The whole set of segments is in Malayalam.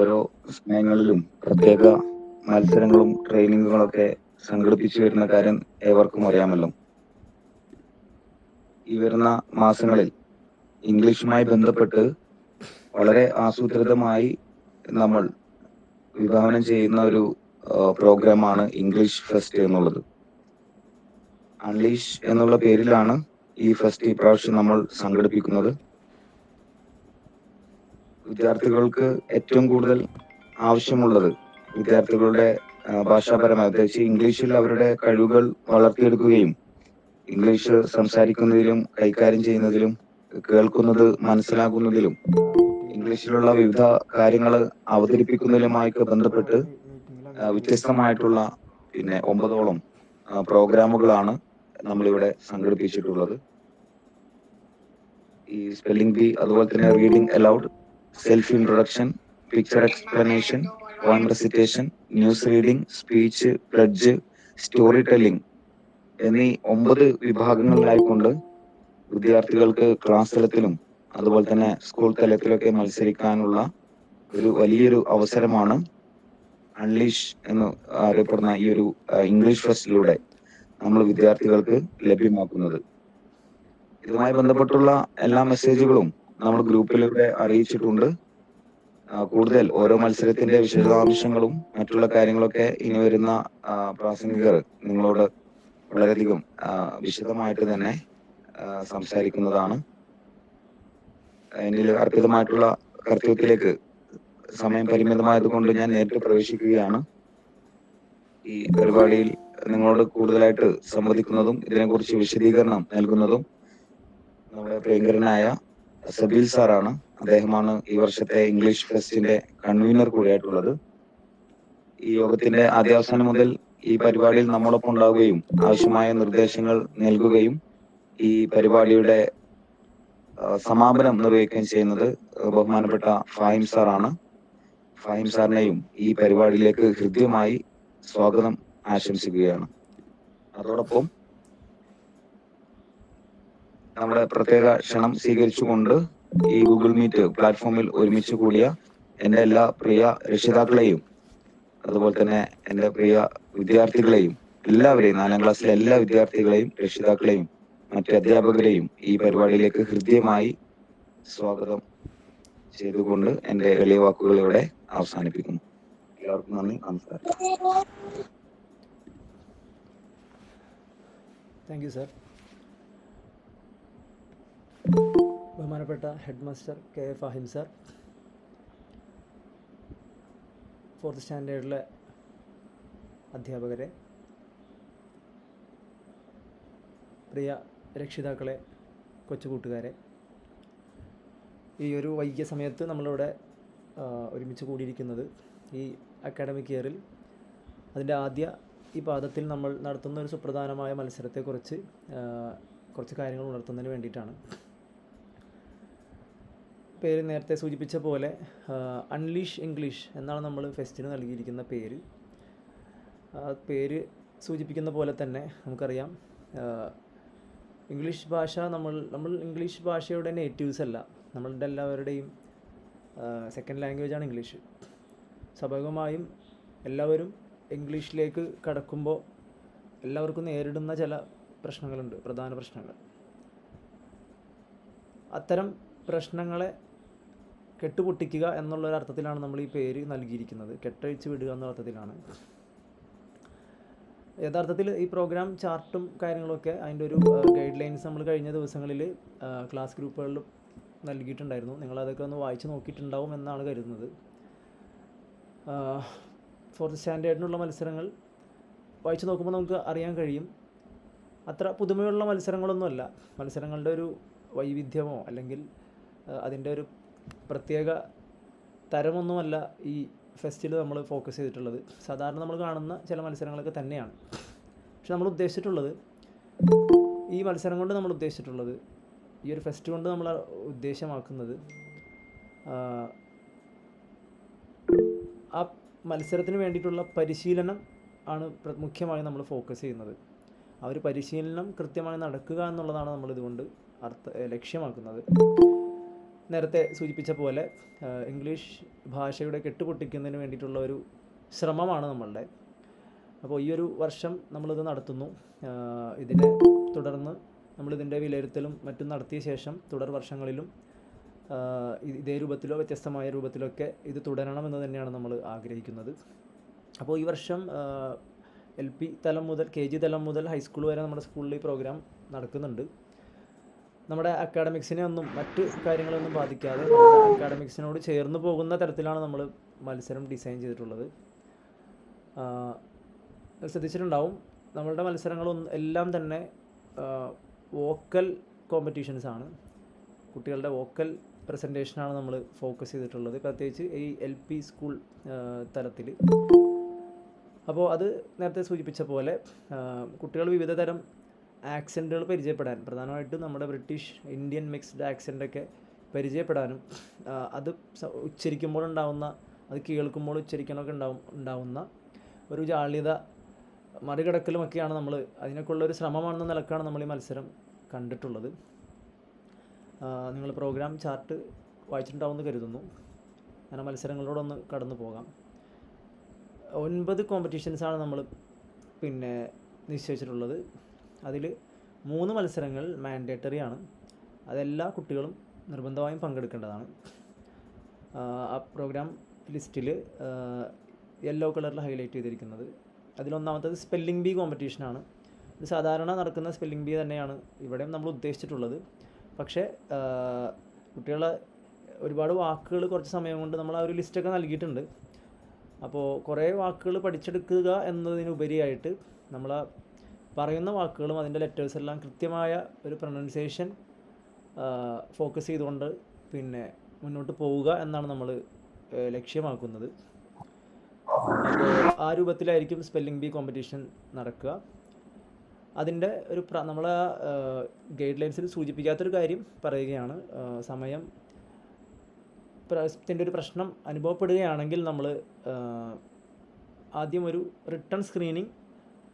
ഓരോ സമയങ്ങളിലും പ്രത്യേക മത്സരങ്ങളും ട്രെയിനിങ്ങുകളൊക്കെ സംഘടിപ്പിച്ചു വരുന്ന കാര്യം ഏവർക്കും അറിയാമല്ലോ. ഈ വരുന്ന മാസങ്ങളിൽ ഇംഗ്ലീഷുമായി ബന്ധപ്പെട്ട് വളരെ ആസൂത്രിതമായി നമ്മൾ വിഭാവനം ചെയ്യുന്ന ഒരു പ്രോഗ്രാമാണ് ഇംഗ്ലീഷ് ഫെസ്റ്റ് എന്നുള്ളത്. അൺലീഷ് എന്നുള്ള പേരിലാണ് ഈ ഫെസ്റ്റ് ഈ പ്രാവശ്യം നമ്മൾ സംഘടിപ്പിക്കുന്നത്. വിദ്യാർത്ഥികൾക്ക് ഏറ്റവും കൂടുതൽ ആവശ്യമുള്ളത് വിദ്യാർത്ഥികളുടെ ഭാഷാപരമായ പ്രത്യേകിച്ച് ഇംഗ്ലീഷിൽ അവരുടെ കഴിവുകൾ വളർത്തിയെടുക്കുകയും ഇംഗ്ലീഷ് സംസാരിക്കുന്നതിലും കൈകാര്യം ചെയ്യുന്നതിലും കേൾക്കുന്നത് മനസ്സിലാക്കുന്നതിലും ഇംഗ്ലീഷിലുള്ള വിവിധ കാര്യങ്ങൾ അവതരിപ്പിക്കുന്നതിലുമായൊക്കെ ബന്ധപ്പെട്ട് വ്യത്യസ്തമായിട്ടുള്ള പിന്നെ ഒമ്പതോളം പ്രോഗ്രാമുകളാണ് നമ്മളിവിടെ സംഘടിപ്പിച്ചിട്ടുള്ളത്. ഈ സ്പെല്ലിംഗ് ബി അതുപോലെ തന്നെ reading aloud self introduction picture explanation poem recitation news reading speech pledge story telling എന്നീ ഒമ്പത് വിഭാഗങ്ങളിലായിക്കൊണ്ട് വിദ്യാർത്ഥികൾക്ക് ക്ലാസ് തലത്തിലും അതുപോലെ തന്നെ സ്കൂൾ തലത്തിലൊക്കെ മത്സരിക്കാനുള്ള ഒരു വലിയൊരു അവസരമാണ് അൺലീഷ് എന്ന് അറിയപ്പെടുന്ന ഈ ഒരു ഇംഗ്ലീഷ് ഫെസ്റ്റിലൂടെ നമ്മൾ വിദ്യാർത്ഥികൾക്ക് ലഭ്യമാക്കുന്നത്. ഇതുമായി ബന്ധപ്പെട്ടുള്ള എല്ലാ മെസ്സേജുകളും നമ്മൾ ഗ്രൂപ്പിലൂടെ അറിയിച്ചിട്ടുണ്ട്. കൂടുതൽ ഓരോ മത്സരത്തിന്റെ വിശദാംശങ്ങളും മറ്റുള്ള കാര്യങ്ങളൊക്കെ ഇനി വരുന്ന പ്രാസംഗികർ നിങ്ങളോട് വളരെയധികം വിശദമായിട്ട് തന്നെ സംസാരിക്കുന്നതാണ്. എന്നിൽ അർപ്പിതമായിട്ടുള്ള കർത്തവ്യത്തിലേക്ക് സമയം പരിമിതമായത് കൊണ്ട് ഞാൻ നേരിട്ട് പ്രവേശിക്കുകയാണ്. ഈ പരിപാടിയിൽ നിങ്ങളോട് കൂടുതലായിട്ട് സംവദിക്കുന്നതും ഇതിനെക്കുറിച്ച് വിശദീകരണം നൽകുന്നതും നമ്മുടെ പ്രിയങ്കരനായ സബീൽ സാറാണ്. അദ്ദേഹമാണ് ഈ വർഷത്തെ ഇംഗ്ലീഷ് ഫെസ്റ്റിന്റെ കൺവീനർ കൂടിയായിട്ടുള്ളത്. ഈ യോഗത്തിന്റെ ആദ്യാവസാനം മുതൽ ഈ പരിപാടിയിൽ നമ്മളൊപ്പം ഉണ്ടാവുകയും ആവശ്യമായ നിർദ്ദേശങ്ങൾ നൽകുകയും ഈ പരിപാടിയുടെ സമാപനം നിർവഹിക്കുകയും ചെയ്യുന്നത് ബഹുമാനപ്പെട്ട ഫാഹിം സാറാണ്. ഫാഹിം സാറിനെയും ഈ പരിപാടിയിലേക്ക് ഹൃദ്യമായി സ്വാഗതം ആശംസിക്കുകയാണ്. അതോടൊപ്പം നമ്മുടെ പ്രത്യേക ക്ഷണം സ്വീകരിച്ചുകൊണ്ട് ഈ ഗൂഗിൾ മീറ്റ് പ്ലാറ്റ്ഫോമിൽ ഒരുമിച്ച് കൂടിയ എന്റെ എല്ലാ പ്രിയ രക്ഷിതാക്കളെയും അതുപോലെ തന്നെ എന്റെ പ്രിയ വിദ്യാർത്ഥികളെയും എല്ലാവരെയും നാലാം ക്ലാസ്സിലെ എല്ലാ വിദ്യാർത്ഥികളെയും രക്ഷിതാക്കളെയും മറ്റ് അധ്യാപകരെയും ഈ പരിപാടിയിലേക്ക് ഹൃദ്യമായി സ്വാഗതം ചെയ്തുകൊണ്ട് എന്റെ എളിയ വാക്കുകൾ ഇവിടെ അവസാനിപ്പിക്കുന്നു. എല്ലാവർക്കും നന്ദി നമസ്കാരം. താങ്ക് യു സർ ബഹുമാനപ്പെട്ട headmaster K A Fahim sir fourth സ്റ്റാൻഡേർഡിലെ അധ്യാപകരെ പ്രിയ രക്ഷിതാക്കളെ കൊച്ചുകൂട്ടുകാരെ ഈ ഒരു വൈകിയ സമയത്ത് നമ്മളിവിടെ ഒരുമിച്ച് കൂടിയിരിക്കുന്നത് ഈ അക്കാഡമിക് ഇയറിൽ അതിന്റെ ആദ്യ ഈ പാദത്തിൽ നമ്മൾ നടത്തുന്ന ഒരു സുപ്രധാനമായ മത്സരത്തെക്കുറിച്ച് കുറച്ച് കാര്യങ്ങൾ ഉണർത്തുന്നതിന് വേണ്ടിയിട്ടാണ്. പേര് നേരത്തെ സൂചിപ്പിച്ച പോലെ അൺലീഷ് ഇംഗ്ലീഷ് എന്നാണ് നമ്മൾ ഫെസ്റ്റിന് നൽകിയിരിക്കുന്ന പേര്. പേര് സൂചിപ്പിക്കുന്ന പോലെ തന്നെ നമുക്കറിയാം ഇംഗ്ലീഷ് ഭാഷ നമ്മൾ നമ്മൾ ഇംഗ്ലീഷ് ഭാഷയുടെ നേറ്റീവ്സ് അല്ല. നമ്മളുടെ എല്ലാവരുടെയും സെക്കൻഡ് ലാംഗ്വേജ് ആണ് ഇംഗ്ലീഷ് സ്വാഭാവികമായും എല്ലാവരും ഇംഗ്ലീഷിലേക്ക് കടക്കുമ്പോൾ എല്ലാവർക്കും നേരിടുന്ന ചില പ്രശ്നങ്ങളുണ്ട് പ്രധാന പ്രശ്നങ്ങൾ. അത്തരം പ്രശ്നങ്ങളെ കെട്ടുപൊട്ടിക്കുക എന്നുള്ളൊരു അർത്ഥത്തിലാണ് നമ്മൾ ഈ പേര് നൽകിയിരിക്കുന്നത്. കെട്ടഴിച്ച് വിടുക എന്നുള്ള അർത്ഥത്തിലാണ്. യഥാർത്ഥത്തിൽ ഈ പ്രോഗ്രാം ചാർട്ടും കാര്യങ്ങളൊക്കെ അതിന്റെ ഒരു ഗൈഡ് ലൈൻസ് നമ്മൾ കഴിഞ്ഞ ദിവസങ്ങളിൽ ക്ലാസ് ഗ്രൂപ്പുകളിൽ നൽകിയിട്ടുണ്ടായിരുന്നു. നിങ്ങളതൊക്കെ ഒന്ന് വായിച്ച് നോക്കിയിട്ടുണ്ടാവും എന്നാണ് കരുതുന്നത്. ഫോർത്ത് സ്റ്റാൻഡേർഡിനുള്ള മത്സരങ്ങൾ വായിച്ച് നോക്കുമ്പോൾ നമുക്ക് അറിയാൻ കഴിയും. അത്ര പുതുമയുള്ള മത്സരങ്ങളൊന്നുമല്ല. മത്സരങ്ങളുടെ ഒരു വൈവിധ്യമോ അല്ലെങ്കിൽ അതിന്റെ ഒരു പ്രത്യേക തരമൊന്നുമല്ല ഈ ഫെസ്റ്റിൽ നമ്മൾ ഫോക്കസ് ചെയ്തിട്ടുള്ളത്. സാധാരണ നമ്മൾ കാണുന്ന ചില മത്സരങ്ങളൊക്കെ തന്നെയാണ്. പക്ഷെ നമ്മൾ ഉദ്ദേശിച്ചിട്ടുള്ളത് ഈ മത്സരം കൊണ്ട് നമ്മൾ ഉദ്ദേശിച്ചിട്ടുള്ളത് ഈ ഒരു ഫെസ്റ്റ് കൊണ്ട് നമ്മൾ ഉദ്ദേശമാക്കുന്നത് ആ, മത്സരത്തിന് വേണ്ടിയിട്ടുള്ള പരിശീലനം ആണ് മുഖ്യമായും നമ്മൾ ഫോക്കസ് ചെയ്യുന്നത്. ആ ഒരു പരിശീലനം കൃത്യമായി നടക്കുക എന്നുള്ളതാണ് നമ്മൾ ഇതുകൊണ്ട് അർത്ഥ ലക്ഷ്യമാക്കുന്നത്. നേരത്തെ സൂചിപ്പിച്ച പോലെ ഇംഗ്ലീഷ് ഭാഷയുടെ കെട്ടുപൊട്ടിക്കുന്നതിന് വേണ്ടിയിട്ടുള്ള ഒരു ശ്രമമാണ് നമ്മളുടെ. അപ്പോൾ ഈ ഒരു വർഷം നമ്മളിത് നടത്തുന്നു. ഇതിനെ തുടർന്ന് നമ്മളിതിന്റെ വിലയിരുത്തലും മറ്റും നടത്തിയ ശേഷം തുടർ വർഷങ്ങളിലും ഇതേ രൂപത്തിലോ വ്യത്യസ്തമായ രൂപത്തിലോ ഒക്കെ ഇത് തുടരണമെന്ന് തന്നെയാണ് നമ്മൾ ആഗ്രഹിക്കുന്നത്. അപ്പോൾ ഈ വർഷം എൽ പി തലം മുതൽ കെ ജി തലം മുതൽ ഹൈസ്കൂൾ വരെ നമ്മുടെ സ്കൂളിൽ ഈ പ്രോഗ്രാം നടക്കുന്നുണ്ട്. നമ്മുടെ അക്കാഡമിക്സിനെ ഒന്നും മറ്റു കാര്യങ്ങളൊന്നും ബാധിക്കാതെ അക്കാഡമിക്സിനോട് ചേർന്ന് പോകുന്ന തരത്തിലാണ് നമ്മൾ മത്സരം ഡിസൈൻ ചെയ്തിട്ടുള്ളത്. ശ്രദ്ധിച്ചിട്ടുണ്ടാവും. നമ്മളുടെ മത്സരങ്ങളൊന്നും എല്ലാം തന്നെ വോക്കൽ കോമ്പറ്റീഷൻസ് ആണ്. കുട്ടികളുടെ വോക്കൽ പ്രസന്റേഷനാണ് നമ്മൾ ഫോക്കസ് ചെയ്തിട്ടുള്ളത്. പ്രത്യേകിച്ച് ഈ എൽ പി സ്കൂൾ തലത്തിൽ അപ്പോൾ അത് നേരത്തെ സൂചിപ്പിച്ച പോലെ കുട്ടികൾ വിവിധ തരം ആക്സെന്റുകൾ പരിചയപ്പെടാനും പ്രധാനമായിട്ടും നമ്മുടെ ബ്രിട്ടീഷ് ഇന്ത്യൻ മിക്സ്ഡ് ആക്സെന്റൊക്കെ പരിചയപ്പെടാനും അത് ഉച്ചരിക്കുമ്പോൾ ഉണ്ടാവുന്ന അത് കേൾക്കുമ്പോൾ ഉച്ചരിക്കണമൊക്കെ ഉണ്ടാവും ഉണ്ടാവുന്ന ഒരു ജാള്യത മറികടക്കലുമൊക്കെയാണ് നമ്മൾ അതിനൊക്കെയുള്ള ഒരു ശ്രമമാണെന്ന നിലക്കാണ് നമ്മൾ ഈ മത്സരം കണ്ടിട്ടുള്ളത്. നിങ്ങൾ പ്രോഗ്രാം ചാർട്ട് വായിച്ചിട്ടുണ്ടാവുമെന്ന് കരുതുന്നു. അങ്ങനെ മത്സരങ്ങളോടൊന്ന് കടന്നു പോകാം. ഒൻപത് കോമ്പറ്റീഷൻസാണ് നമ്മൾ പിന്നെ നിശ്ചയിച്ചിട്ടുള്ളത്. അതിൽ മൂന്ന് മത്സരങ്ങൾ മാൻഡേറ്ററി ആണ്. അതെല്ലാ കുട്ടികളും നിർബന്ധമായും പങ്കെടുക്കേണ്ടതാണ്. ആ, പ്രോഗ്രാം ലിസ്റ്റിൽ യെല്ലോ കളറിൽ ഹൈലൈറ്റ് ചെയ്തിരിക്കുന്നത്. അതിലൊന്നാമത്തത് സ്പെല്ലിംഗ് ബി കോമ്പറ്റീഷനാണ് ഇത് സാധാരണ നടക്കുന്ന സ്പെല്ലിംഗ് ബി തന്നെയാണ്. ഇവിടെയും നമ്മൾ ഉദ്ദേശിച്ചിട്ടുള്ളത്. പക്ഷേ കുട്ടികളെ ഒരുപാട് വാക്കുകൾ കുറച്ച് സമയം കൊണ്ട് നമ്മൾ ആ ഒരു ലിസ്റ്റൊക്കെ നൽകിയിട്ടുണ്ട്. അപ്പോൾ കുറേ വാക്കുകൾ പഠിച്ചെടുക്കുക എന്നതിനുപരിയായിട്ട് നമ്മൾ പറയുന്ന വാക്കുകളും അതിന്റെ ലെറ്റേഴ്സ് എല്ലാം കൃത്യമായ ഒരു പ്രൊനൗൺസിയേഷൻ ഫോക്കസ് ചെയ്തുകൊണ്ട് പിന്നെ മുന്നോട്ട് പോവുക എന്നാണ് നമ്മൾ ലക്ഷ്യമാക്കുന്നത്. ആ രൂപത്തിലായിരിക്കും സ്പെല്ലിംഗ് ബി കോമ്പറ്റീഷൻ നടക്കുക. അതിന്റെ ഒരു പ്ര നമ്മൾ ഗൈഡ് ലൈൻസിൽ സൂചിപ്പിക്കാത്തൊരു കാര്യം പറയുകയാണ്. സമയം ത്തിന്റെ ഒരു പ്രശ്നം അനുഭവപ്പെടുകയാണെങ്കിൽ നമ്മൾ ആദ്യം ഒരു റിട്ടേൺ സ്ക്രീനിങ്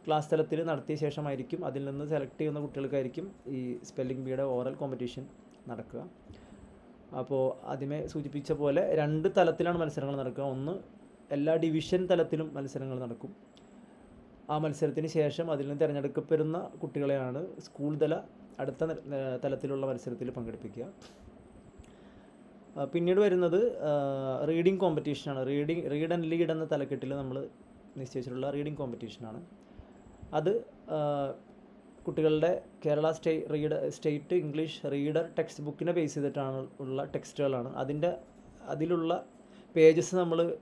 ക്ലാസ് തലത്തിൽ നടത്തിയ ശേഷമായിരിക്കും അതിൽ നിന്ന് സെലക്ട് ചെയ്യുന്ന കുട്ടികൾക്കായിരിക്കും ഈ സ്പെല്ലിംഗ് ബിയുടെ ഓറൽ കോമ്പറ്റീഷൻ നടക്കുക. അപ്പോൾ ആദ്യമേ സൂചിപ്പിച്ച പോലെ രണ്ട് തലത്തിലാണ് മത്സരങ്ങൾ നടക്കുക. ഒന്ന് എല്ലാ ഡിവിഷൻ തലത്തിലും മത്സരങ്ങൾ നടക്കും. ആ മത്സരത്തിന് ശേഷം അതിൽ നിന്ന് തിരഞ്ഞെടുക്കപ്പെടുന്ന കുട്ടികളെയാണ് സ്കൂൾ തല അടുത്ത തലത്തിലുള്ള മത്സരത്തിൽ പങ്കെടുപ്പിക്കുക. പിന്നീട് വരുന്നത് റീഡിംഗ് കോമ്പറ്റീഷനാണ് റീഡിംഗ് റീഡ് ആൻഡ് ലീഡ് എന്ന തലക്കെട്ടിൽ നമ്മൾ നിശ്ചയിച്ചിട്ടുള്ള റീഡിംഗ് കോമ്പറ്റീഷനാണ് അത് കുട്ടികളുടെ Kerala stay read state English reader text ബുക്കിനെ base ചെയ്തിട്ടാണ് ഉള്ള ടെക്സ്റ്റുകളാണ്. അതിന്റെ അതിലുള്ള പേജസ് നമ്മൾ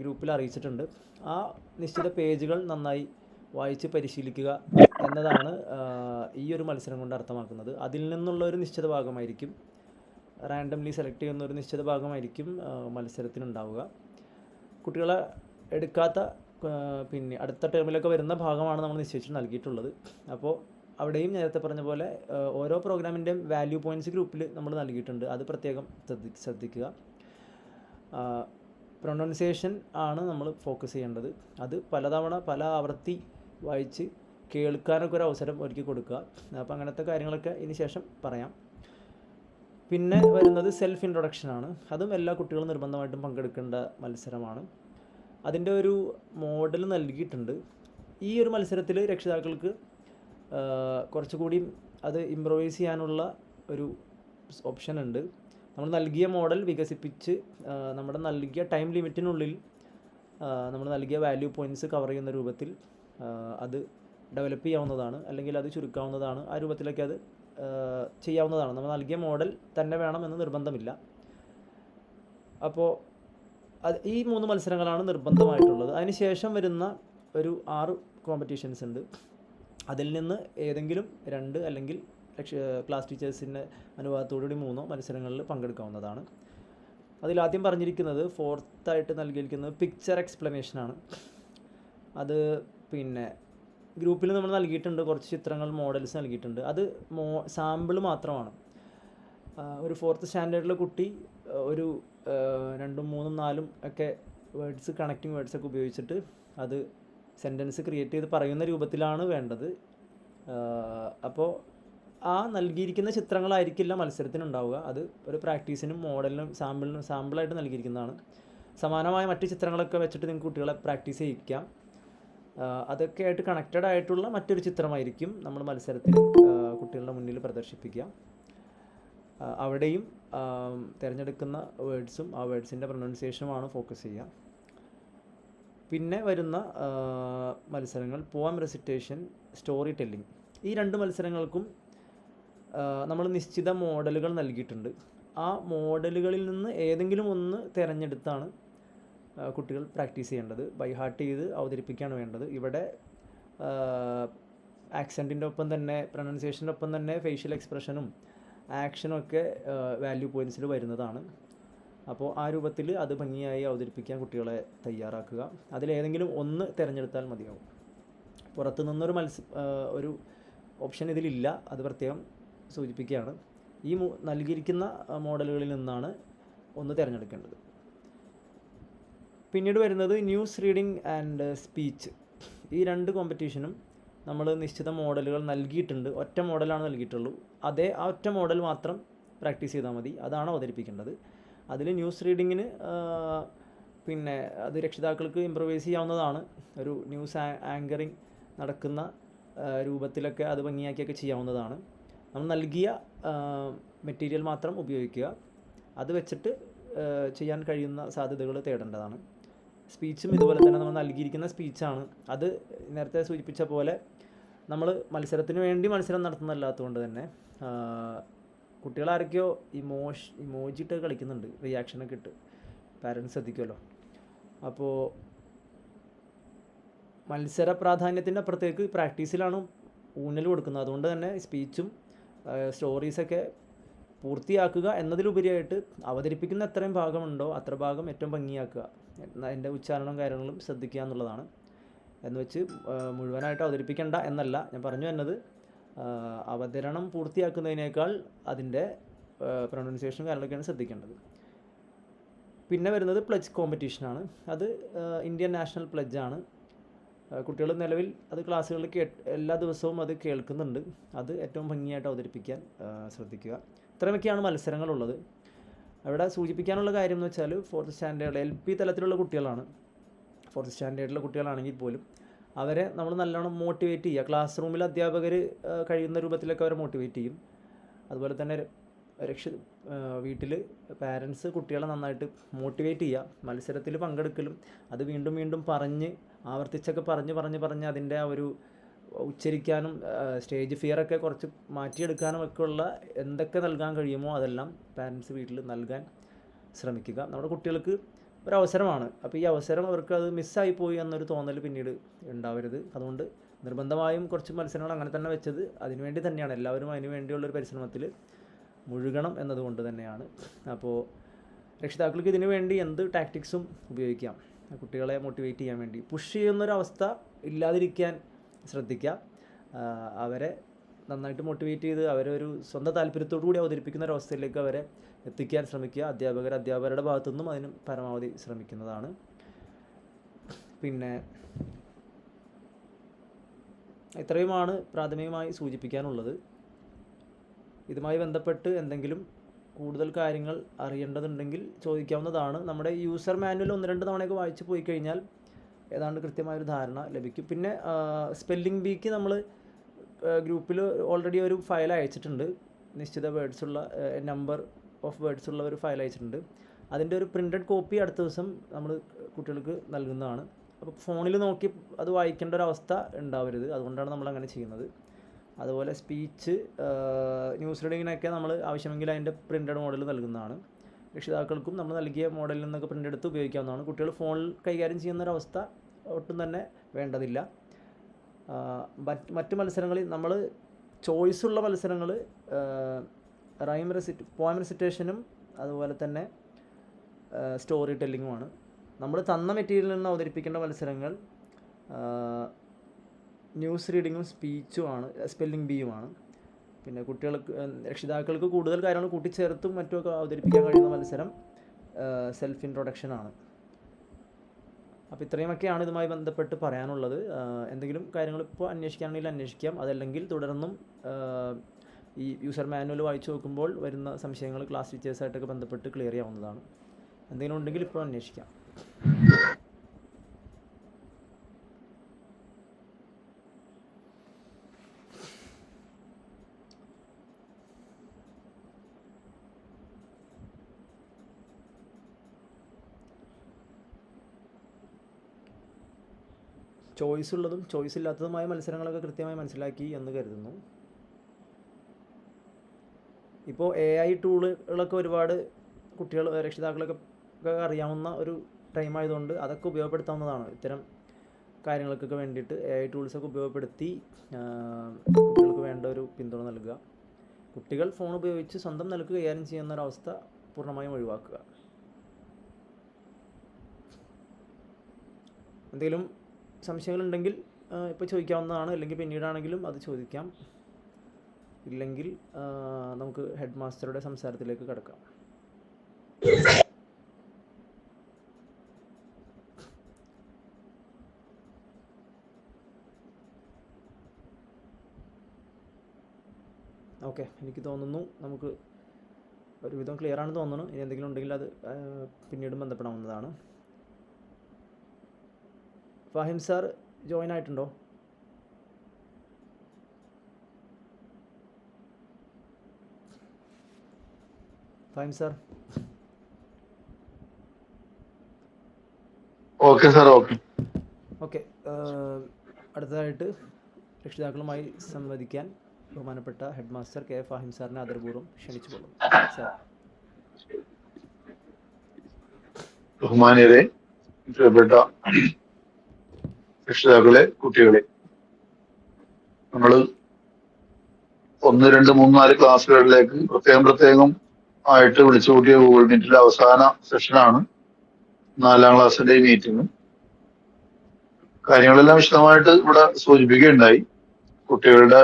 ഗ്രൂപ്പിൽ അറിയിച്ചിട്ടുണ്ട്. ആ നിശ്ചിത പേജുകൾ നന്നായി വായിച്ച് പരിശീലിക്കുക എന്നതാണ് ഈ ഒരു മത്സരം കൊണ്ട് അർത്ഥമാക്കുന്നത്. അതിൽ നിന്നുള്ള ഒരു നിശ്ചിത ഭാഗമായിരിക്കും റാൻഡംലി സെലക്ട് ചെയ്യുന്ന ഒരു നിശ്ചിത ഭാഗമായിരിക്കും മത്സരത്തിനുണ്ടാവുക. കുട്ടികളെ എടുക്കാത്ത പിന്നെ അടുത്ത ടേമിലൊക്കെ വരുന്ന ഭാഗമാണ് നമ്മൾ നിശ്ചയിച്ച് നൽകിയിട്ടുള്ളത്. അപ്പോൾ അവിടെയും നേരത്തെ പറഞ്ഞ പോലെ ഓരോ പ്രോഗ്രാമിന്റെയും വാല്യൂ പോയിന്റ്സ് ഗ്രൂപ്പിൽ നമ്മൾ നൽകിയിട്ടുണ്ട്. അത് പ്രത്യേകം ശ്രദ്ധി ശ്രദ്ധിക്കുക. പ്രൊണൗൺസിയേഷൻ ആണ് നമ്മൾ ഫോക്കസ് ചെയ്യേണ്ടത്. അത് പലതവണ പല ആവർത്തി വായിച്ച് കേൾക്കാനൊക്കെ ഒരു അവസരം ഒരുക്കി കൊടുക്കുക. അപ്പോൾ അങ്ങനത്തെ കാര്യങ്ങളൊക്കെ ഇതിന് ശേഷം പറയാം. പിന്നെ വരുന്നത് സെൽഫ് ഇൻട്രൊഡക്ഷനാണ് അതും എല്ലാ കുട്ടികളും നിർബന്ധമായിട്ടും പങ്കെടുക്കേണ്ട മത്സരമാണ്. അതിന്റെ ഒരു മോഡൽ നൽകിയിട്ടുണ്ട്. ഈ ഒരു മത്സരത്തിൽ രക്ഷിതാക്കൾക്ക് കുറച്ചുകൂടി അത് ഇമ്പ്രവൈസ് ചെയ്യാനുള്ള ഒരു ഓപ്ഷൻ ഉണ്ട്. നമ്മൾ നൽകിയ മോഡൽ വികസിപ്പിച്ച് നമ്മുടെ നൽകിയ ടൈം ലിമിറ്റിനുള്ളിൽ നമ്മൾ നൽകിയ വാല്യൂ പോയിന്റ്സ് കവർ ചെയ്യുന്ന രൂപത്തിൽ അത് ഡെവലപ്പ് ചെയ്യാവുന്നതാണ്. അല്ലെങ്കിൽ അത് ചുരുക്കാവുന്നതാണ്. ആ രൂപത്തിലൊക്കെ അത് ചെയ്യാവുന്നതാണ്. നമ്മൾ നൽകിയ മോഡൽ തന്നെ വേണമെന്ന് നിർബന്ധമില്ല. അപ്പോൾ ഈ മൂന്ന് മത്സരങ്ങളാണ് നിർബന്ധമായിട്ടുള്ളത്. അതിനുശേഷം വരുന്ന ഒരു ആറ് കോമ്പറ്റീഷൻസ് ഉണ്ട്. അതിൽ നിന്ന് ഏതെങ്കിലും രണ്ട് അല്ലെങ്കിൽ ക്ലാസ് ടീച്ചേഴ്സിന്റെ അനുവാദത്തോടുകൂടി മൂന്നോ മത്സരങ്ങളിൽ പങ്കെടുക്കാവുന്നതാണ്. അതിലാദ്യം പറഞ്ഞിരിക്കുന്നത് ഫോർത്തായിട്ട് നൽകിയിരിക്കുന്നത് പിക്ചർ എക്സ്പ്ലനേഷനാണ് അത് പിന്നെ ഗ്രൂപ്പിൽ നമ്മൾ നൽകിയിട്ടുണ്ട്. കുറച്ച് ചിത്രങ്ങൾ മോഡൽസ് നൽകിയിട്ടുണ്ട്. അത് മോ സാമ്പിൾ മാത്രമാണ്. ഒരു ഫോർത്ത് സ്റ്റാൻഡേർഡിലെ കുട്ടി ഒരു രണ്ടും മൂന്നും നാലും ഒക്കെ വേർഡ്സ് കണക്റ്റിംഗ് വേർഡ്സ് ഒക്കെ ഉപയോഗിച്ചിട്ട് അത് സെന്റൻസ് ക്രിയേറ്റ് ചെയ്ത് പറയുന്ന രൂപത്തിലാണ് വേണ്ടത്. അപ്പോൾ ആ നൽകിയിരിക്കുന്ന ചിത്രങ്ങളായിരിക്കില്ല മത്സരത്തിനുണ്ടാവുക. അത് ഒരു പ്രാക്ടീസിനും മോഡലിനും സാമ്പിളിനും സാമ്പിളായിട്ട് നൽകിയിരിക്കുന്നതാണ്. സമാനമായ മറ്റ് ചിത്രങ്ങളൊക്കെ വെച്ചിട്ട് നിങ്ങൾക്ക് കുട്ടികളെ പ്രാക്ടീസ് ചെയ്യിക്കാം. അതൊക്കെ ആയിട്ട് കണക്റ്റഡ് ആയിട്ടുള്ള മറ്റൊരു ചിത്രമായിരിക്കും നമ്മൾ മത്സരത്തിൽ കുട്ടികളുടെ മുന്നിൽ പ്രദർശിപ്പിക്കുക. അവിടെയും തിരഞ്ഞെടുക്കുന്ന വേർഡ്സും ആ വേർഡ്സിന്റെ പ്രൊനൗൺസിയേഷനുമാണ് ഫോക്കസ് ചെയ്യുക. പിന്നെ വരുന്ന മത്സരങ്ങൾ പോം റെസിറ്റേഷൻ സ്റ്റോറി ടെല്ലിംഗ് ഈ രണ്ട് മത്സരങ്ങൾക്കും നമ്മൾ നിശ്ചിത മോഡലുകൾ നൽകിയിട്ടുണ്ട്. ആ മോഡലുകളിൽ നിന്ന് ഏതെങ്കിലും ഒന്ന് തിരഞ്ഞെടുത്താണ് കുട്ടികൾ പ്രാക്ടീസ് ചെയ്യേണ്ടത്. ബൈ ഹാർട്ട് ചെയ്ത് അവതരിപ്പിക്കുകയാണ് വേണ്ടത്. ഇവിടെ ആക്സെന്റിന്റെ ഒപ്പം തന്നെ പ്രൊനൗൺസിയേഷന്റെ ഒപ്പം തന്നെ ഫേഷ്യൽ എക്സ്പ്രഷനും ആക്ഷനും ഒക്കെ വാല്യൂ പോയിന്റ്സിൽ വരുന്നതാണ്. അപ്പോൾ ആ രൂപത്തിൽ അത് ഭംഗിയായി അവതരിപ്പിക്കാൻ കുട്ടികളെ തയ്യാറാക്കുക. അതിലേതെങ്കിലും ഒന്ന് തിരഞ്ഞെടുത്താൽ മതിയാവും. പുറത്തു നിന്നൊരു മത്സ ഒരു ഓപ്ഷൻ ഇതിലില്ല. അത് പ്രത്യേകം സൂചിപ്പിക്കുകയാണ്. ഈ നൽകിയിരിക്കുന്ന മോഡലുകളിൽ നിന്നാണ് ഒന്ന് തിരഞ്ഞെടുക്കേണ്ടത്. പിന്നീട് വരുന്നത് ന്യൂസ് റീഡിംഗ് ആൻഡ് സ്പീച്ച്. ഈ രണ്ട് കോമ്പറ്റീഷനും നമ്മൾ നിശ്ചിത മോഡലുകൾ നൽകിയിട്ടുണ്ട്. ഒറ്റ മോഡലാണ് നൽകിയിട്ടുള്ളൂ. അതേ ആ ഒറ്റ മോഡൽ മാത്രം പ്രാക്ടീസ് ചെയ്താൽ മതി. അതാണ് അവതരിപ്പിക്കേണ്ടത്. അതിൽ ന്യൂസ് റീഡിങ്ങിന് പിന്നെ അത് രക്ഷിതാക്കൾക്ക് ഇമ്പ്രവൈസ് ചെയ്യാവുന്നതാണ്. ഒരു ന്യൂസ് ആങ്കറിങ് നടക്കുന്ന രൂപത്തിലൊക്കെ അത് ഭംഗിയാക്കിയൊക്കെ ചെയ്യാവുന്നതാണ്. നമ്മൾ നൽകിയ മെറ്റീരിയൽ മാത്രം ഉപയോഗിക്കുക. അത് വെച്ചിട്ട് ചെയ്യാൻ കഴിയുന്ന സാധ്യതകൾ തേടേണ്ടതാണ്. സ്പീച്ചും ഇതുപോലെ തന്നെ നമ്മൾ നൽകിയിരിക്കുന്ന സ്പീച്ചാണ് അത് നേരത്തെ സൂചിപ്പിച്ച പോലെ നമ്മൾ മത്സരത്തിന് വേണ്ടി മത്സരം നടത്തുന്നതല്ലാത്തതുകൊണ്ട് തന്നെ കുട്ടികൾ കുട്ടികളാരൊക്കെയോ ഇമോഷ് ഇമോജി ഇട്ട് കളിക്കുന്നുണ്ട് റിയാക്ഷനൊക്കെ ഇട്ട്. പാരൻസ് ശ്രദ്ധിക്കുമല്ലോ. അപ്പോൾ മത്സര പ്രാധാന്യത്തിന്റെ അപ്പുറത്തേക്ക് പ്രാക്ടീസിലാണ് ഊന്നൽ കൊടുക്കുന്നത്. അതുകൊണ്ട് തന്നെ സ്പീച്ചും സ്റ്റോറീസൊക്കെ പൂർത്തിയാക്കുക എന്നതിലുപരിയായിട്ട് അവതരിപ്പിക്കുന്ന എത്രയും ഭാഗമുണ്ടോ അത്ര ഭാഗം ഏറ്റവും ഭംഗിയാക്കുക. എന്റെ ഉച്ചാരണവും കാര്യങ്ങളും ശ്രദ്ധിക്കുക എന്നുള്ളതാണ്. എന്ന് വെച്ച് മുഴുവനായിട്ട് അവതരിപ്പിക്കേണ്ട എന്നല്ല. ഞാൻ പറഞ്ഞു വന്നത് അവതരണം പൂർത്തിയാക്കുന്നതിനേക്കാൾ അതിന്റെ പ്രൊണൗൺസിയേഷനും കാര്യങ്ങളൊക്കെയാണ് ശ്രദ്ധിക്കേണ്ടത്. പിന്നെ വരുന്നത് പ്ലജ് കോമ്പറ്റീഷനാണ് അത് ഇന്ത്യൻ നാഷണൽ പ്ലജാണ് കുട്ടികൾ നിലവിൽ അത് ക്ലാസ്സുകളിൽ കേ എല്ലാ ദിവസവും അത് കേൾക്കുന്നുണ്ട്. അത് ഏറ്റവും ഭംഗിയായിട്ട് അവതരിപ്പിക്കാൻ ശ്രദ്ധിക്കുക. ഇത്രയൊക്കെയാണ് മത്സരങ്ങളുള്ളത്. അവിടെ സൂചിപ്പിക്കാനുള്ള കാര്യം എന്ന് വെച്ചാൽ ഫോർത്ത് സ്റ്റാൻഡേർഡ് എൽ പി തലത്തിലുള്ള കുട്ടികളാണ്. ഫോർത്ത് സ്റ്റാൻഡേർഡിലെ കുട്ടികളാണെങ്കിൽ പോലും അവരെ നമ്മൾ നല്ലോണം മോട്ടിവേറ്റ് ചെയ്യുക. ക്ലാസ് റൂമിൽ അധ്യാപകർ കഴിയുന്ന രൂപത്തിലൊക്കെ അവരെ മോട്ടിവേറ്റ് ചെയ്യും. അതുപോലെ തന്നെ രക്ഷ വീട്ടിൽ പാരൻസ് കുട്ടികളെ നന്നായിട്ട് മോട്ടിവേറ്റ് ചെയ്യുക. മത്സരത്തിൽ പങ്കെടുക്കലും അത് വീണ്ടും വീണ്ടും പറഞ്ഞ് ആവർത്തിച്ചൊക്കെ പറഞ്ഞ് പറഞ്ഞ് പറഞ്ഞ് അതിന്റെ ആ ഒരു ഉച്ചരിക്കാനും സ്റ്റേജ് ഫിയറൊക്കെ കുറച്ച് മാറ്റിയെടുക്കാനും ഒക്കെ ഉള്ള എന്തൊക്കെ നൽകാൻ കഴിയുമോ അതെല്ലാം പാരൻസ് വീട്ടിൽ നൽകാൻ ശ്രമിക്കുക. നമ്മുടെ കുട്ടികൾക്ക് ഒരു അവസരമാണ് അപ്പോൾ ഈ അവസരം അവർക്ക് അത് മിസ്സായി പോയി എന്നൊരു തോന്നൽ പിന്നീട് ഉണ്ടാവരുത്. അതുകൊണ്ട് നിർബന്ധമായും കുറച്ച് മത്സരങ്ങൾ അങ്ങനെ തന്നെ വെച്ചത് അതിനുവേണ്ടി തന്നെയാണ്. എല്ലാവരും അതിനു വേണ്ടിയുള്ളൊരു പരിശ്രമത്തിൽ മുഴുകണം എന്നതുകൊണ്ട് തന്നെയാണ്. അപ്പോൾ രക്ഷിതാക്കൾക്ക് ഇതിനു വേണ്ടി എന്ത് ടാക്ടിക്സും ഉപയോഗിക്കാം. കുട്ടികളെ മോട്ടിവേറ്റ് ചെയ്യാൻ വേണ്ടി പുഷ് ചെയ്യുന്നൊരവസ്ഥ ഇല്ലാതിരിക്കാൻ ശ്രദ്ധിക്കുക. അവരെ നന്നായിട്ട് മോട്ടിവേറ്റ് ചെയ്ത് അവരെ ഒരു സ്വന്തം താല്പര്യത്തോടു കൂടി അവതരിപ്പിക്കുന്ന ഒരു അവസ്ഥയിലേക്ക് അവരെ എത്തിക്കാൻ ശ്രമിക്കുക. അധ്യാപകർ അധ്യാപകരുടെ ഭാഗത്തുനിന്നും അതിന് പരമാവധി ശ്രമിക്കുന്നതാണ്. പിന്നെ ഇത്രയുമാണ് പ്രാഥമികമായി സൂചിപ്പിക്കാനുള്ളത്. ഇതുമായി ബന്ധപ്പെട്ട് എന്തെങ്കിലും കൂടുതൽ കാര്യങ്ങൾ അറിയേണ്ടതുണ്ടെങ്കിൽ ചോദിക്കാവുന്നതാണ്. നമ്മുടെ യൂസർ മാനുവൽ ഒന്ന് രണ്ട് തവണയൊക്കെ വായിച്ചു പോയി കഴിഞ്ഞാൽ ഏതാണ്ട് കൃത്യമായൊരു ധാരണ ലഭിക്കും. പിന്നെ സ്പെല്ലിംഗ് ബീക്ക് നമ്മൾ ഗ്രൂപ്പിൽ ഓൾറെഡി ഒരു ഫയൽ അയച്ചിട്ടുണ്ട്. നിശ്ചിത വേർഡ്സുള്ള നമ്പർ ഓഫ് വേർഡ്സ് ഉള്ള ഒരു ഫയൽ അയച്ചിട്ടുണ്ട്. അതിന്റെ ഒരു പ്രിന്റഡ് കോപ്പി അടുത്ത ദിവസം നമ്മൾ കുട്ടികൾക്ക് നൽകുന്നതാണ്. അപ്പോൾ ഫോണിൽ നോക്കി അത് വായിക്കേണ്ട ഒരു അവസ്ഥ ഉണ്ടാവരുത്. അതുകൊണ്ടാണ് നമ്മൾ അങ്ങനെ ചെയ്യുന്നത്. അതുപോലെ സ്പീച്ച് ന്യൂസ് റീഡിങ്ങിനൊക്കെ നമ്മൾ ആവശ്യമെങ്കിൽ അതിന്റെ പ്രിന്റഡ് മോഡൽ നൽകുന്നതാണ്. രക്ഷിതാക്കൾക്കും നമ്മൾ നൽകിയ മോഡലിൽ നിന്നൊക്കെ പ്രിന്റ് എടുത്ത് ഉപയോഗിക്കാവുന്നതാണ്. കുട്ടികൾ ഫോണിൽ കൈകാര്യം ചെയ്യുന്ന ഒരു അവസ്ഥ ഒട്ടും തന്നെ വേണ്ടതില്ല. മറ്റ് മത്സരങ്ങളിൽ നമ്മൾ ചോയ്സുള്ള മത്സരങ്ങൾ റൈം റെസിറ്റ് പോയം റെസിറ്റേഷനും അതുപോലെ തന്നെ സ്റ്റോറി ടെല്ലിങ്ങുമാണ്. നമ്മൾ തന്ന മെറ്റീരിയലിൽ നിന്ന് അവതരിപ്പിക്കേണ്ട മത്സരങ്ങൾ ന്യൂസ് റീഡിങ്ങും സ്പീച്ചുമാണ് സ്പെല്ലിംഗ് ബിയുമാണ് പിന്നെ കുട്ടികൾക്ക് രക്ഷിതാക്കൾക്ക് കൂടുതൽ കാര്യങ്ങൾ കൂട്ടിച്ചേർത്തും മറ്റുമൊക്കെ അവതരിപ്പിക്കാൻ കഴിയുന്ന മത്സരം സെൽഫ് ഇൻട്രൊഡക്ഷനാണ് അപ്പോൾ ഇത്രയുമൊക്കെയാണ് ഇതുമായി ബന്ധപ്പെട്ട് പറയാനുള്ളത്. എന്തെങ്കിലും കാര്യങ്ങൾ ഇപ്പോൾ അന്വേഷിക്കുകയാണെങ്കിൽ അന്വേഷിക്കാം. അതല്ലെങ്കിൽ തുടർന്നും ഈ യൂസർ മാനുവൽ വായിച്ചു നോക്കുമ്പോൾ വരുന്ന സംശയങ്ങൾ ക്ലാസ് ടീച്ചേഴ്സായിട്ടൊക്കെ ബന്ധപ്പെട്ട് ക്ലിയർ ചെയ്യാവുന്നതാണ്. എന്തെങ്കിലും ഉണ്ടെങ്കിൽ ഇപ്പോൾ അന്വേഷിക്കാം. ചോയ്സ് ഉള്ളതും ചോയ്സ് ഇല്ലാത്തതുമായ മത്സരങ്ങളൊക്കെ കൃത്യമായി മനസ്സിലാക്കി എന്ന് കരുതുന്നു. ഇപ്പോൾ എ ഐ ടൂളുകളൊക്കെ ഒരുപാട് കുട്ടികൾ രക്ഷിതാക്കളൊക്കെ അറിയാവുന്ന ഒരു ടൈം ആയതുകൊണ്ട് അതൊക്കെ ഉപയോഗപ്പെടുത്താവുന്നതാണ്. ഇത്തരം കാര്യങ്ങൾക്കൊക്കെ വേണ്ടിയിട്ട് എ ഐ ടൂൾസൊക്കെ ഉപയോഗപ്പെടുത്തി കുട്ടികൾക്ക് വേണ്ട ഒരു പിന്തുണ നൽകുക. കുട്ടികൾ ഫോൺ ഉപയോഗിച്ച് സ്വന്തം നിലയ്ക്ക് കൈകാര്യം ചെയ്യുന്ന ഒരവസ്ഥ പൂർണമായും ഒഴിവാക്കുക. എന്തെങ്കിലും സംശയങ്ങളുണ്ടെങ്കിൽ ഇപ്പോൾ ചോദിക്കാവുന്നതാണ്. അല്ലെങ്കിൽ പിന്നീടാണെങ്കിലും അത് ചോദിക്കാം. ഇല്ലെങ്കിൽ നമുക്ക് ഹെഡ് മാസ്റ്ററുടെ സംസാരത്തിലേക്ക് കടക്കാം. ഓക്കെ എനിക്ക് തോന്നുന്നു നമുക്ക് ഒരുവിധം ക്ലിയർ ആണെന്ന് തോന്നുന്നു. ഇനി എന്തെങ്കിലും ഉണ്ടെങ്കിൽ അത് പിന്നീട് ബന്ധപ്പെടാവുന്നതാണ്. ഫാഹിം സാർ ജോയിൻ ആയിട്ടുണ്ടോ? Fahim sir okay sir okay okay അടുത്തതായിട്ട് രക്ഷിതാക്കളുമായി സംവദിക്കാൻ ബഹുമാനപ്പെട്ട ഹെഡ് മാസ്റ്റർ കെ ഫാഹിം സാറിനെ ആദരപൂർവം ക്ഷണിച്ചു കൊള്ളും സാർ ബഹുമാനിയരെ പ്രിയപ്പെട്ട രക്ഷിതാക്കളെ കുട്ടികളെ. നമ്മൾ ഒന്ന് രണ്ട് മൂന്ന് നാല് ക്ലാസ്സുകളിലേക്ക് പ്രത്യേകം പ്രത്യേകം ആയിട്ട് വിളിച്ചു കൂട്ടിയ ഗൂഗിൾ മീറ്റിലെ അവസാന സെഷനാണ് നാലാം ക്ലാസ്സിന്റെ മീറ്റിംഗ് കാര്യങ്ങളെല്ലാം വിശദമായിട്ട് ഇവിടെ സൂചിപ്പിക്കുകയുണ്ടായി. കുട്ടികളുടെ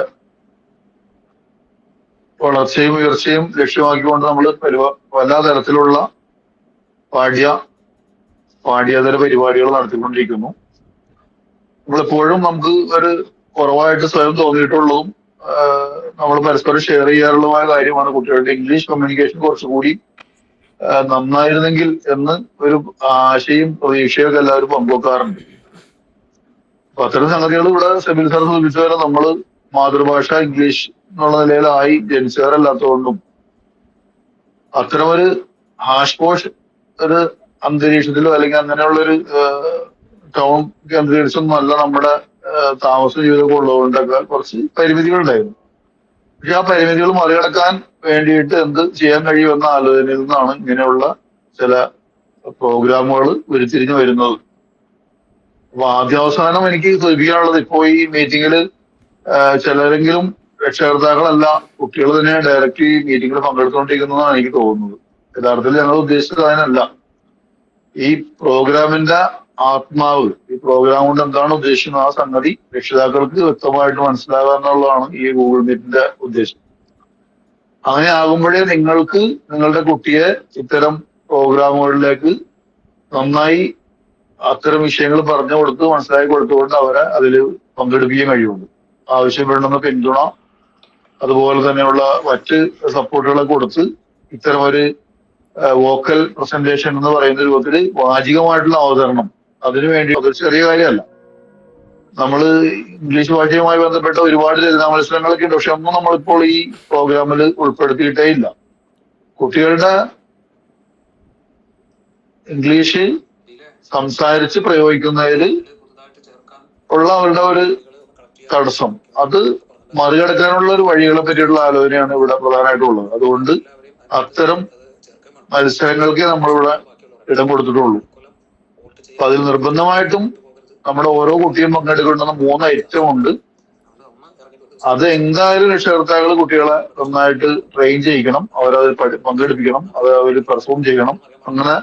വളർച്ചയും ഉയർച്ചയും ലക്ഷ്യമാക്കിക്കൊണ്ട് നമ്മൾ പല തരത്തിലുള്ള പാഠ്യ പാഠ്യതര പരിപാടികൾ നടത്തിക്കൊണ്ടിരിക്കുന്നു. നമ്മളെപ്പോഴും നമുക്ക് ഒരു കുറവായിട്ട് സ്വയം തോന്നിയിട്ടുള്ളതും നമ്മൾ പരസ്പരം ഷെയർ ചെയ്യാറുള്ളതായ കാര്യമാണ് കുട്ടികളുടെ ഇംഗ്ലീഷ് കമ്മ്യൂണിക്കേഷൻ കുറച്ചുകൂടി നന്നായിരുന്നെങ്കിൽ എന്ന് ഒരു ആശയും പ്രതീക്ഷയൊക്കെ എല്ലാവരും പങ്കുവെക്കാറുണ്ട്. അപ്പൊ അത്തരം സംഗതികൾ ഇവിടെ സെബിൽ സാർ സൂചിപ്പിച്ച പോലെ നമ്മൾ മാതൃഭാഷ ഇംഗ്ലീഷ് എന്നുള്ള നിലയിലായി ജനിച്ചവരല്ലാത്തതുകൊണ്ടും അത്തരമൊരു ഹാഷ് പോഷ് ഒരു അന്തരീക്ഷത്തിലോ അല്ലെങ്കിൽ അങ്ങനെയുള്ളൊരു ടൗൺ കേന്ദ്രീകരിച്ചൊന്നും അല്ല നമ്മുടെ താമസ ജീവിതമൊക്കെ ഉള്ളതുകൊണ്ടൊക്കെ കുറച്ച് പരിമിതികളുണ്ടായിരുന്നു. പക്ഷെ ആ പരിമിതികൾ മറികടക്കാൻ വേണ്ടിയിട്ട് എന്ത് ചെയ്യാൻ കഴിയുമെന്ന ആലോചനയിൽ നിന്നാണ് ഇങ്ങനെയുള്ള ചില പ്രോഗ്രാമുകൾ ഉരുത്തിരിഞ്ഞു വരുന്നത്. അപ്പൊ ആദ്യാവസാനം എനിക്ക് ശ്രദ്ധിക്കാനുള്ളത് ഇപ്പോ ഈ മീറ്റിങ്ങിൽ ചിലരെങ്കിലും രക്ഷകർത്താക്കളല്ല കുട്ടികൾ തന്നെ ഡയറക്റ്റ് ഈ മീറ്റിങ്ങിൽ പങ്കെടുത്തുകൊണ്ടിരിക്കുന്നതാണ് എനിക്ക് തോന്നുന്നത്. യഥാർത്ഥത്തിൽ ഞങ്ങൾ ഉദ്ദേശിച്ചത് അതിനല്ല ഈ പ്രോഗ്രാമിന്റെ ആത്മാവ്. ഈ പ്രോഗ്രാം കൊണ്ട് എന്താണ് ഉദ്ദേശിക്കുന്നത്? ആ സംഗതി രക്ഷിതാക്കൾക്ക് വ്യക്തമായിട്ട് മനസ്സിലാകുക എന്നുള്ളതാണ് ഈ ഗൂഗിൾ മീറ്റിന്റെ ഉദ്ദേശം. അങ്ങനെ ആകുമ്പോഴേ നിങ്ങൾക്ക് നിങ്ങളുടെ കുട്ടിയെ ഇത്തരം പ്രോഗ്രാമുകളിലേക്ക് നന്നായി അത്തരം വിഷയങ്ങൾ പറഞ്ഞു കൊടുത്ത് മനസ്സിലാക്കി കൊടുത്തുകൊണ്ട് അവരെ അതിൽ പങ്കെടുപ്പിക്കാൻ കഴിയുള്ളൂ. ആവശ്യപ്പെടണമെന്ന പിന്തുണ അതുപോലെ തന്നെയുള്ള മറ്റ് സപ്പോർട്ടുകളൊക്കെ കൊടുത്ത് ഇത്തരം ഒരു വോക്കൽ പ്രസന്റേഷൻ എന്ന് പറയുന്ന രൂപത്തിൽ വാചികമായിട്ടുള്ള അവതരണം അതിനു വേണ്ടി അതൊരു ചെറിയ കാര്യമല്ല. നമ്മൾ ഇംഗ്ലീഷ് ഭാഷയുമായി ബന്ധപ്പെട്ട ഒരുപാട് രചനാ മത്സരങ്ങളൊക്കെ ഉണ്ട്. പക്ഷെ ഒന്നും നമ്മളിപ്പോൾ ഈ പ്രോഗ്രാമിൽ ഉൾപ്പെടുത്തിയിട്ടേ ഇല്ല. കുട്ടികളുടെ ഇംഗ്ലീഷ് സംസാരിച്ച് പ്രയോഗിക്കുന്നതിൽ ഉള്ള അവരുടെ ഒരു തടസ്സം. അത് മറികടക്കാനുള്ള ഒരു വഴികളെ പറ്റിയുള്ള ആലോചനയാണ് ഇവിടെ പ്രധാനമായിട്ടുള്ളത്. അതുകൊണ്ട് അത്തരം മത്സരങ്ങൾക്കേ നമ്മളിവിടെ ഇടം കൊടുത്തിട്ടുള്ളൂ. അപ്പൊ അതിൽ നിർബന്ധമായിട്ടും നമ്മുടെ ഓരോ കുട്ടിയും പങ്കെടുക്കേണ്ടുന്ന മൂന്ന് ഐറ്റം ഉണ്ട്. അത് എന്തായാലും രക്ഷകർത്താക്കൾ കുട്ടികളെ നന്നായിട്ട് ട്രെയിൻ ചെയ്യിക്കണം. അവരത് പങ്കെടുപ്പിക്കണം. അത് അവർ പെർഫോം ചെയ്യണം. അങ്ങനെ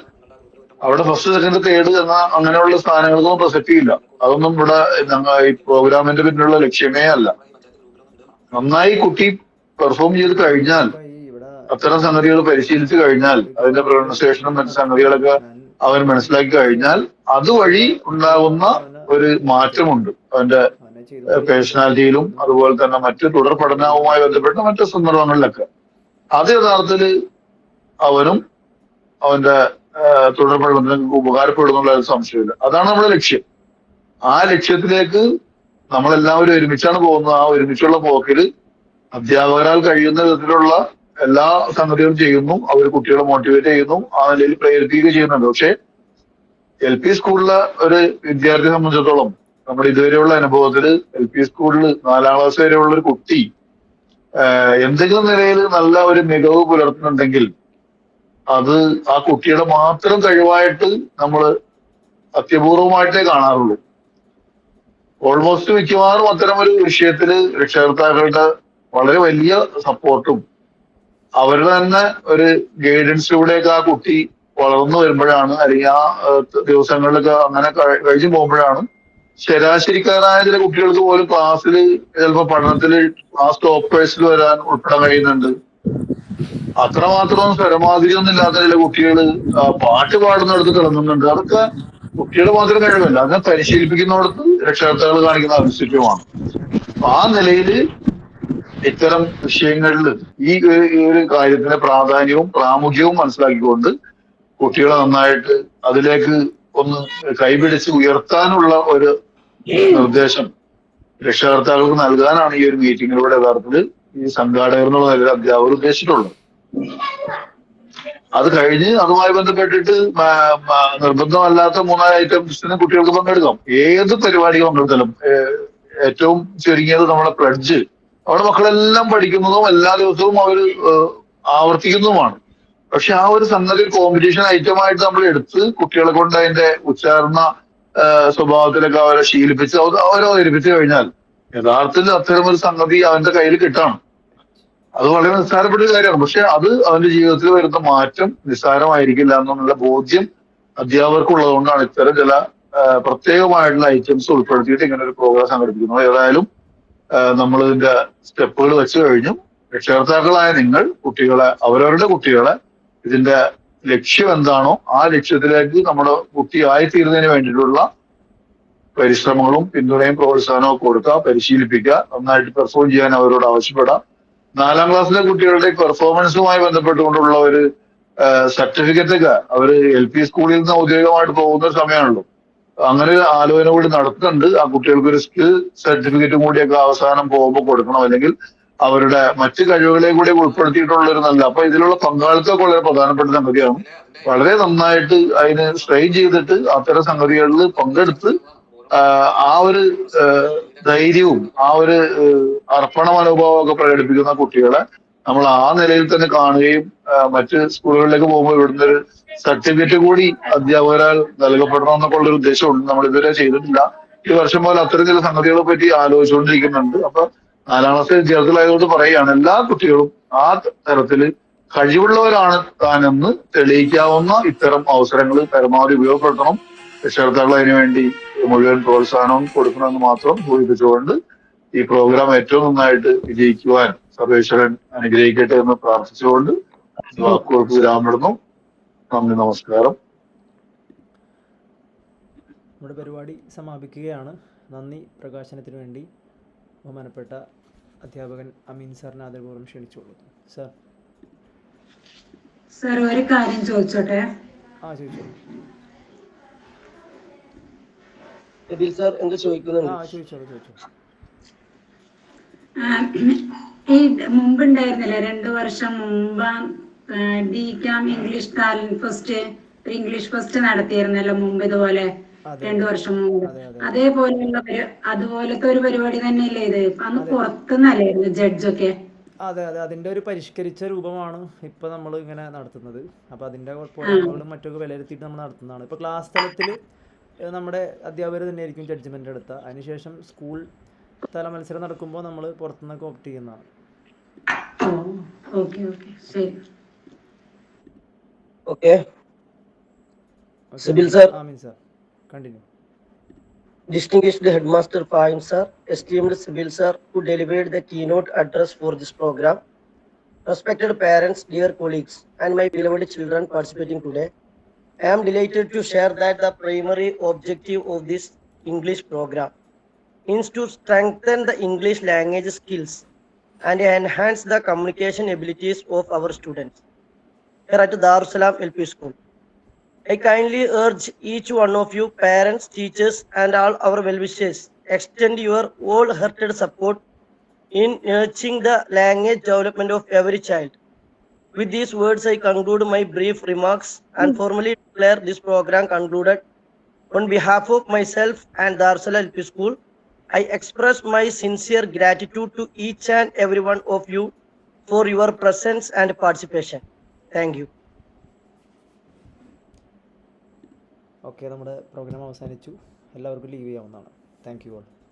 അവിടെ ഫസ്റ്റ് സെക്കൻഡ് തേർഡ് എന്ന അങ്ങനെയുള്ള സ്ഥാനങ്ങൾക്കൊന്നും പ്രസക്തി ഇല്ല അതൊന്നും ഇവിടെ ഞങ്ങൾ ഈ പ്രോഗ്രാമിന്റെ പിന്നിലുള്ള ലക്ഷ്യമേ അല്ല. നന്നായി കുട്ടി പെർഫോം ചെയ്ത് കഴിഞ്ഞാൽ അത്തരം സംഗതികൾ പരിശീലിച്ചു കഴിഞ്ഞാൽ അതിന്റെ പ്രൊണൗൺസിയേഷനും മറ്റു സംഗതികളൊക്കെ അവൻ മനസ്സിലാക്കി കഴിഞ്ഞാൽ അതുവഴി ഉണ്ടാകുന്ന ഒരു മാറ്റമുണ്ട്. അവന്റെ പേഴ്സണാലിറ്റിയിലും അതുപോലെ തന്നെ മറ്റു തുടർ പഠനവുമായി ബന്ധപ്പെട്ട മറ്റു സന്ദർഭങ്ങളിലൊക്കെ. അത് യഥാർത്ഥത്തിൽ അവനും അവന്റെ തുടർ പഠനത്തിന് ഉപകാരപ്പെടുന്നുള്ള ഒരു സംശയമില്ല. അതാണ് നമ്മുടെ ലക്ഷ്യം. ആ ലക്ഷ്യത്തിലേക്ക് നമ്മളെല്ലാവരും ഒരുമിച്ചാണ് പോകുന്നത്. ആ ഒരുമിച്ചുള്ള പോക്കിൽ അധ്യാപകരാൽ കഴിയുന്ന വിധത്തിലുള്ള എല്ലാ സംഗതികളും ചെയ്യുന്നു. അവർ കുട്ടികളെ മോട്ടിവേറ്റ് ചെയ്യുന്നു. ആ നിലയിൽ പ്രേരിപ്പിക്കുകയും ചെയ്യുന്നുണ്ട്. പക്ഷെ എൽ പി സ്കൂളിലെ ഒരു വിദ്യാർത്ഥിയെ സംബന്ധിച്ചിടത്തോളം നമ്മുടെ ഇതുവരെയുള്ള അനുഭവത്തിൽ എൽ പി സ്കൂളിൽ നാലാം ക്ലാസ് വരെയുള്ള ഒരു കുട്ടി എന്തെങ്കിലും നിലയിൽ നല്ല ഒരു മികവ് പുലർത്തുന്നുണ്ടെങ്കിൽ അത് ആ കുട്ടിയുടെ മാത്രം കഴിവായിട്ട് നമ്മൾ അത്യപൂർവമായിട്ടേ കാണാറുള്ളൂ. ഓൾമോസ്റ്റ് മിക്കവാറും അത്തരം ഒരു വിഷയത്തിൽ രക്ഷകർത്താക്കളുടെ വളരെ വലിയ സപ്പോർട്ടും അവരുടെ തന്നെ ഒരു ഗൈഡൻസിലൂടെയൊക്കെ ആ കുട്ടി വളർന്നു വരുമ്പോഴാണ് അല്ലെങ്കിൽ ആ ദിവസങ്ങളിലൊക്കെ അങ്ങനെ കഴിഞ്ഞു പോകുമ്പോഴാണ് ശരാശരിക്കാരായ ചില കുട്ടികൾക്ക് പോലും ക്ലാസ്സിൽ ചിലപ്പോൾ പഠനത്തിൽ ക്ലാസ് ടോപ്പേഴ്സിൽ വരാൻ ഉൾപ്പെടാൻ കഴിയുന്നുണ്ട്. അത്രമാത്രം സ്വരമാതിരിയൊന്നും ഇല്ലാത്ത ചില കുട്ടികൾ പാട്ട് പാടുന്നിടത്ത് കിടന്നുന്നുണ്ട് അതൊക്കെ കുട്ടിയുടെ മാത്രം കഴിവല്ല അതിനെ പരിശീലിപ്പിക്കുന്നിടത്ത് രക്ഷകർത്താക്കൾ കാണിക്കുന്ന ആവശ്യമാണ്. ആ നിലയിൽ ഇത്തരം വിഷയങ്ങളിൽ ഈ ഒരു- കാര്യത്തിന്റെ പ്രാധാന്യവും പ്രാമുഖ്യവും മനസ്സിലാക്കിക്കൊണ്ട് കുട്ടികളെ നന്നായിട്ട് അതിലേക്ക് ഒന്ന് കൈപിടിച്ച് ഉയർത്താനുള്ള ഒരു നിർദ്ദേശം രക്ഷകർത്താക്കൾക്ക് നൽകാനാണ് ഈ ഒരു മീറ്റിങ്ങിലൂടെ യഥാർത്ഥത്തിൽ ഈ സംഘാടകർ എന്നുള്ള നിലയിൽ അധ്യാപകർ ഉദ്ദേശിച്ചിട്ടുള്ളത്. അത് കഴിഞ്ഞ് അതുമായി ബന്ധപ്പെട്ടിട്ട് നിർബന്ധമല്ലാത്ത മൂന്നാൽ ഐറ്റംസിന് കുട്ടികൾക്ക് പങ്കെടുക്കാം. ഏത് പരിപാടി പങ്കെടുത്താലും ഏറ്റവും ചുരുങ്ങിയത് നമ്മളെ പ്ലഡ്ജ് അവിടെ മക്കളെല്ലാം പഠിക്കുന്നതും എല്ലാ ദിവസവും അവർ ആവർത്തിക്കുന്നതുമാണ്. പക്ഷെ ആ ഒരു സംഗതി കോമ്പറ്റീഷൻ ഐറ്റമായിട്ട് നമ്മൾ എടുത്ത് കുട്ടികളെ കൊണ്ട് അതിന്റെ ഉച്ചാരണ സ്വഭാവത്തിലൊക്കെ അവരെ ശീലിപ്പിച്ച് അവരെ അവതരിപ്പിച്ചു കഴിഞ്ഞാൽ യഥാർത്ഥത്തിൽ അത്തരം ഒരു സംഗതി അവന്റെ കയ്യിൽ കിട്ടണം. അത് വളരെ നിസ്സാരപ്പെട്ട ഒരു കാര്യമാണ്. പക്ഷെ അത് അവന്റെ ജീവിതത്തിൽ വരുന്ന മാറ്റം നിസ്സാരമായിരിക്കില്ല എന്നുള്ള ബോധ്യം അധ്യാപകർക്കുള്ളതുകൊണ്ടാണ് ഇത്തരം ചില പ്രത്യേകമായിട്ടുള്ള ഐറ്റംസ് ഉൾപ്പെടുത്തിയിട്ട് ഇങ്ങനെ ഒരു പ്രോഗ്രാം സംഘടിപ്പിക്കുന്നത്. ഏതായാലും നമ്മൾ ഇതിന്റെ സ്റ്റെപ്പുകൾ വെച്ചു കഴിഞ്ഞു. രക്ഷകർത്താക്കളായ നിങ്ങൾ കുട്ടികളെ അവരവരുടെ കുട്ടികളെ ഇതിന്റെ ലക്ഷ്യം എന്താണോ ആ ലക്ഷ്യത്തിലേക്ക് നമ്മുടെ കുട്ടി ആയിത്തീരുന്നതിന് വേണ്ടിയിട്ടുള്ള പരിശ്രമങ്ങളും പിന്തുണയും പ്രോത്സാഹനവും കൊടുക്കുക പരിശീലിപ്പിക്കുക നന്നായിട്ട് പെർഫോം ചെയ്യാൻ അവരോട് ആവശ്യപ്പെടാം. നാലാം ക്ലാസ്സിലെ കുട്ടികളുടെ പെർഫോമൻസുമായി ബന്ധപ്പെട്ടുകൊണ്ടുള്ള ഒരു സർട്ടിഫിക്കറ്റൊക്കെ അവർ എൽ പി സ്കൂളിൽ നിന്ന് ഔദ്യോഗികമായിട്ട് പോകുന്ന സമയമാണല്ലോ. അങ്ങനെ ഒരു ആലോചന കൂടി നടത്തുന്നുണ്ട്. ആ കുട്ടികൾക്ക് ഒരു സ്കിൽ സർട്ടിഫിക്കറ്റും കൂടിയൊക്കെ അവസാനം പോകുമ്പോൾ കൊടുക്കണം. അല്ലെങ്കിൽ അവരുടെ മറ്റു കഴിവുകളെ കൂടി ഉൾപ്പെടുത്തിയിട്ടുള്ള ഒരു നല്ല അപ്പൊ ഇതിലുള്ള പങ്കാളിത്തമൊക്കെ വളരെ പ്രധാനപ്പെട്ട സംഗതിയാണ്. വളരെ നന്നായിട്ട് അതിന് സ്ട്രെയിൻ ചെയ്തിട്ട് അത്തരം സംഗതികളിൽ പങ്കെടുത്ത് ആ ഒരു ധൈര്യവും ആ ഒരു അർപ്പണ മനോഭാവം ഒക്കെ പ്രകടിപ്പിക്കുന്ന കുട്ടികളെ നമ്മൾ ആ നിലയിൽ തന്നെ കാണുകയും മറ്റ് സ്കൂളുകളിലേക്ക് പോകുമ്പോൾ ഇവിടുന്ന് ഒരു സർട്ടിഫിക്കറ്റ് കൂടി അധ്യാപകരാൽ നൽകപ്പെടണം എന്നൊക്കെ ഉദ്ദേശമുണ്ട്. നമ്മൾ ഇതുവരെ ചെയ്തിട്ടില്ല. ഈ വർഷം പോലെ അത്തരം ചില സംഗതികളെ പറ്റി ആലോചിച്ചുകൊണ്ടിരിക്കുന്നുണ്ട്. അപ്പൊ നാലാം ക്ലാസ് വിദ്യാർത്ഥികളായതുകൊണ്ട് പറയുകയാണ് എല്ലാ കുട്ടികളും ആ തരത്തിൽ കഴിവുള്ളവരാണ് താനെന്ന് തെളിയിക്കാവുന്ന ഇത്തരം അവസരങ്ങൾ പരമാവധി ഉപയോഗപ്പെടുത്തണം. രക്ഷകർത്താക്കൾ അതിനുവേണ്ടി മുഴുവൻ പ്രോത്സാഹനവും കൊടുക്കണമെന്ന് മാത്രം സൂചിപ്പിച്ചുകൊണ്ട് ഈ പ്രോഗ്രാം ഏറ്റവും നന്നായിട്ട് വിജയിക്കുവാൻ സർവേശ്വരൻ അനുഗ്രഹിക്കട്ടെ എന്ന് പ്രാർത്ഥിച്ചുകൊണ്ട് വാക്കുകൾക്ക് വിരാമിടുന്നു നന്ദി നമസ്കാരം. നമ്മുടെ പരിപാടി സമാപിക്കുകയാണ്. നന്ദി പ്രകാശനത്തിന് വേണ്ടി ബഹുമാനപ്പെട്ട അധ്യാപകൻ അമീൻ സാറിനെ ആദരപൂർവം ക്ഷണിച്ചോളൂ സർ. സാർ ഒരു കാര്യം ചോദിച്ചോട്ടെ? ആ ചോദിച്ചോളൂ. എബിൽ സാർ എന്ത് ചോദിക്കുന്നുണ്ട്? ആ ചോദിച്ചോളൂ ചോദിച്ചോളൂ. ആ, ഈ മുമ്പുണ്ടായിരുന്നില്ലേ? രണ്ടു വർഷം മുമ്പ് ഡി ക്യാം ഇംഗ്ലീഷ് ടാലന്റ് ഫസ്റ്റ് ഒരു ഇംഗ്ലീഷ് ഫസ്റ്റ് നടത്തിയിരുന്നല്ലോ മുമ്പ് ഇതുപോലെ രണ്ടു വർഷം മുമ്പ്. അതെ അതെ. അതേപോലെയുള്ള അതുപോലത്തെ ഒരു പരിപാടി തന്നെയല്ലേ ഇത്? അന്ന് പുറത്തുനിന്നല്ലായിരുന്നു ജഡ്ജൊക്കെ അതെ അതെ. അതിന്റെ ഒരു പരിഷ്കരിച്ച രൂപമാണ് ഇപ്പോൾ നമ്മൾ ഇങ്ങനെ നടത്തുന്നത്. അപ്പോൾ അതിന്റെ കുഴപ്പങ്ങളും മറ്റൊക്കെ വിലയിരുത്തിയിട്ട് നമ്മൾ നടത്തുന്നതാണ്. ഇപ്പോൾ ക്ലാസ് തലത്തിൽ നമ്മുടെ അധ്യാപകർ തന്നെയായിരിക്കും ജഡ്ജ്മെന്റ് എടുത്ത. അതിനുശേഷം സ്കൂൾ തല മത്സരം നടക്കുമ്പോൾ നമ്മൾ പുറത്തുനിന്നൊക്കെ ഓപ്റ്റ് ചെയ്യുന്നതാണ്. Okay okay. ശരി. Okay, Sibil sir. Amin sir, continue. Distinguished Headmaster Fahim sir, esteemed Sibyl sir, who delivered the keynote address for this program, respected parents, dear colleagues, and my beloved children participating today, I am delighted to share that the primary objective of this English program is to strengthen the English language skills and enhance the communication abilities of our students. Here at Darussalam LP School. I kindly urge each one of you, parents, teachers, and all our well-wishers, extend your wholehearted support in nurturing the language development of every child. With these words, I conclude my brief remarks and hmm. formally declare this program concluded. On behalf of myself and Darsala LP School, I express my sincere gratitude to each and every one of you for your presence and participation. Thank you. Okay നമ്മുടെ പ്രോഗ്രാം അവസാനിച്ചു. എല്ലാവർക്കും ലീവ് ചെയ്യാവുന്നതാണ്. Thank you all.